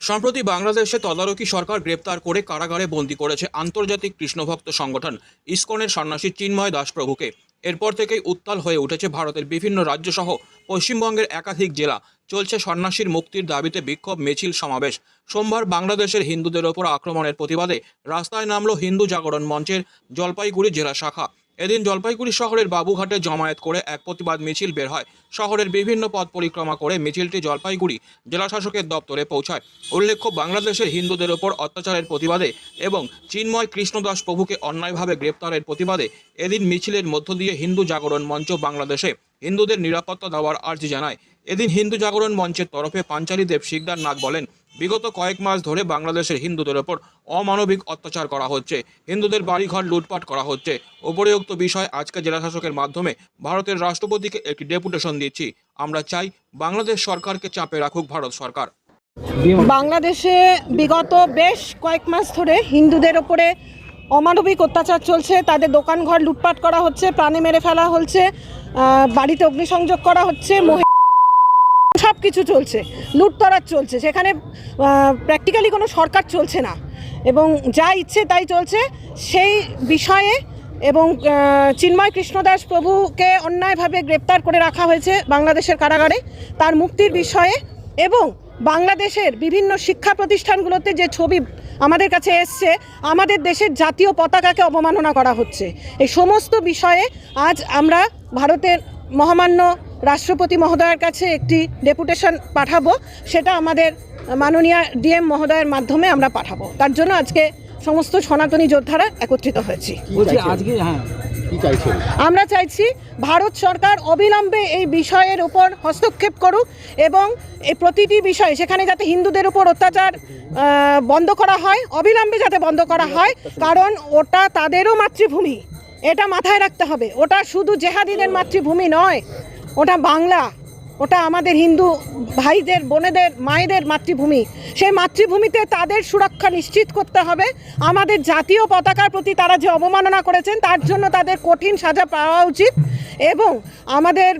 সম্প্রতি বাংলাদেশে তদারকি সরকার গ্রেপ্তার করে কারাগারে বন্দী করেছে আন্তর্জাতিক কৃষ্ণভক্ত সংগঠন। ইসকনের সন্ন্যাসী চিন্ময় দাস প্রভুকে এরপর থেকেই উত্তাল হয়ে উঠেছে ভারতের বিভিন্ন রাজ্যসহ পশ্চিমবঙ্গের একাধিক জেলা। চলছে সন্ন্যাসীর মুক্তির দাবিতে বিক্ষোভ মিছিল সমাবেশ। সোমবার বাংলাদেশের হিন্দুদের ওপর আক্রমণের প্রতিবাদে রাস্তায় নামল হিন্দু জাগরণ মঞ্চের জলপাইগুড়ি জেলা শাখা। এদিন জলপাইগুড়ি শহরের বাবুঘাটে জমায়েত করে এক প্রতিবাদ মিছিল বের হয়। শহরের বিভিন্ন পথ পরিক্রমা করে মিছিলটি জলপাইগুড়ি জেলাশাসকের দপ্তরে পৌঁছায়। উল্লেখ্য, বাংলাদেশের হিন্দুদের ওপর অত্যাচারের প্রতিবাদে এবং চিন্ময় কৃষ্ণদাস প্রভুকে অন্যায়ভাবে গ্রেপ্তারের প্রতিবাদে এদিন মিছিলের মধ্য দিয়ে হিন্দু জাগরণ মঞ্চ বাংলাদেশে হিন্দুদের নিরাপত্তা দেওয়ার আর্জি জানায়। এদিন হিন্দু জাগরণ মঞ্চের তরফে পাঞ্চালী দেব শিকদার নাগ বলেন বিগত কয়েক মাস ধরে বাংলাদেশের হিন্দুদের ওপর অমানবিক অত্যাচার করা হচ্ছে। হিন্দুদের বাড়িঘর লুটপাট করা হচ্ছে। উপরোক্ত বিষয়, আজকে জেলাশাসকের মাধ্যমে ভারতের রাষ্ট্রপতিকে একটি ডেপুটেশন দিচ্ছি। আমরা চাই বাংলাদেশ সরকারকে চাপে রাখুক ভারত সরকার। বাংলাদেশে বিগত বেশ কয়েক মাস ধরে হিন্দুদের ওপরে অমানবিক অত্যাচার চলছে। তাদের দোকানঘর লুটপাট করা হচ্ছে, প্রাণে মেরে ফেলা হচ্ছে বাড়িতে অগ্নিসংযোগ করা হচ্ছে সব কিছু চলছে, লুটতরাজ চলছে, সেখানে প্র্যাকটিক্যালি কোনো সরকার চলছে না। এবং যা ইচ্ছে তাই চলছে, সেই বিষয়ে এবং চিন্ময় কৃষ্ণদাস প্রভুকে অন্যায়ভাবে গ্রেপ্তার করে রাখা হয়েছে বাংলাদেশের কারাগারে। তার মুক্তির বিষয়ে এবং বাংলাদেশের বিভিন্ন শিক্ষা প্রতিষ্ঠানগুলোতে যে ছবি আমাদের কাছে এসছে, আমাদের দেশের জাতীয় পতাকাকে অবমাননা করা হচ্ছে। এই সমস্ত বিষয়ে আজ আমরা ভারতের মহামান্য রাষ্ট্রপতি মহোদয়ের কাছে একটি ডেপুটেশন পাঠাবো সেটা আমাদের মাননীয় ডিএম মহোদয়ের মাধ্যমে আমরা পাঠাবো। তার জন্য আজকে সমস্ত সনাতনী যোদ্ধারা একত্রিত হয়েছি। হ্যাঁ। আমরা চাইছি ভারত সরকার অবিলম্বে এই বিষয়ের উপর হস্তক্ষেপ করুক এবং এই প্রতিটি বিষয়ে সেখানে যাতে হিন্দুদের উপর অত্যাচার বন্ধ করা হয় অবিলম্বে যাতে বন্ধ করা হয় কারণ ওটা তাদেরও মাতৃভূমি। এটা মাথায় রাখতে হবে। ওটা শুধু জেহাদিদের মাতৃভূমি নয় ওটা বাংলা, ওটা আমাদের হিন্দু ভাইদের, বোনেদের, মায়েদের মাতৃভূমি। সেই মাতৃভূমিতে তাদের সুরক্ষা নিশ্চিত করতে হবে। আমাদের জাতীয় পতাকার প্রতি তারা যে অবমাননা করেছেন, তার জন্য তাদের কঠিন সাজা পাওয়া উচিত। এবং আমাদের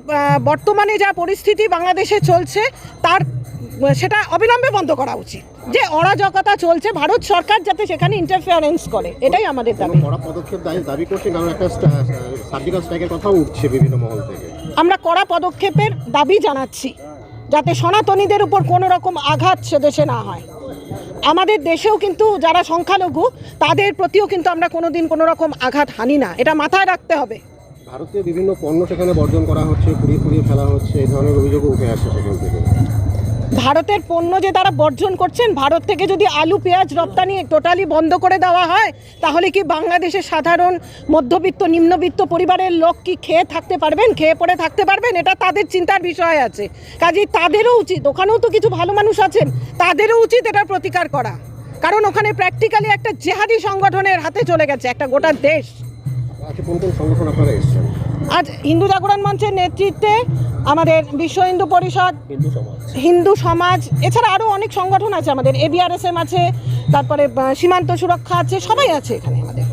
বর্তমানে যা পরিস্থিতি বাংলাদেশে চলছে, তার, সেটা অবিলম্বে বন্ধ করা উচিত। যে অরাজকতা চলছে, ভারত সরকার যাতে সেখানে ইন্টারফিয়ারেন্স করে, এটাই আমাদের দাবি। পদক্ষেপ দাবি করছেন কারণ একটা সার্জিক্যাল স্ট্রাইকের কথাও উঠছে বিভিন্ন মহল থেকে। আমরা কড়া পদক্ষেপের দাবি জানাচ্ছি যাতে সনাতনীদের উপর কোনো রকম আঘাত সেদেশে না হয়। আমাদের দেশেও কিন্তু যারা সংখ্যালঘু, তাদের প্রতিও কিন্তু আমরা কোনো দিন কোনো রকম আঘাত হানি না। এটা মাথায় রাখতে হবে। ভারতীয় বিভিন্ন পণ্য সেখানে বর্জন করা হচ্ছে, পুড়িয়ে পুড়িয়ে ফেলা হচ্ছে, এই ধরনের অভিযোগও উঠে আসছে সেখান থেকে। ভারতের পণ্য যে তারা বর্জন করছেন, ভারত থেকে যদি আলু, পেঁয়াজ রপ্তানি টোটালি বন্ধ করে দেওয়া হয়, তাহলে কি বাংলাদেশের সাধারণ মধ্যবিত্ত, নিম্নবিত্ত পরিবারের লোক কি খেয়ে থাকতে পারবেন, খেয়ে পড়ে থাকতে পারবেন? এটা তাদের চিন্তার বিষয় আছে। কাজেই তাদেরও উচিত, ওখানেও তো কিছু ভালো মানুষ আছেন, তাদেরও উচিত এটার প্রতিকার করা। কারণ ওখানে প্র্যাকটিক্যালি একটা জেহাদি সংগঠনের হাতে চলে গেছে, একটা গোটা দেশ। আজ হিন্দু জাগরণ মঞ্চের নেতৃত্বে আমাদের বিশ্ব হিন্দু পরিষদ হিন্দু সমাজ। এছাড়া আরও অনেক সংগঠন আছে আমাদের এবিআরএসএম আছে তারপরে সীমান্ত সুরক্ষা আছে সবাই আছে এখানে আমাদের।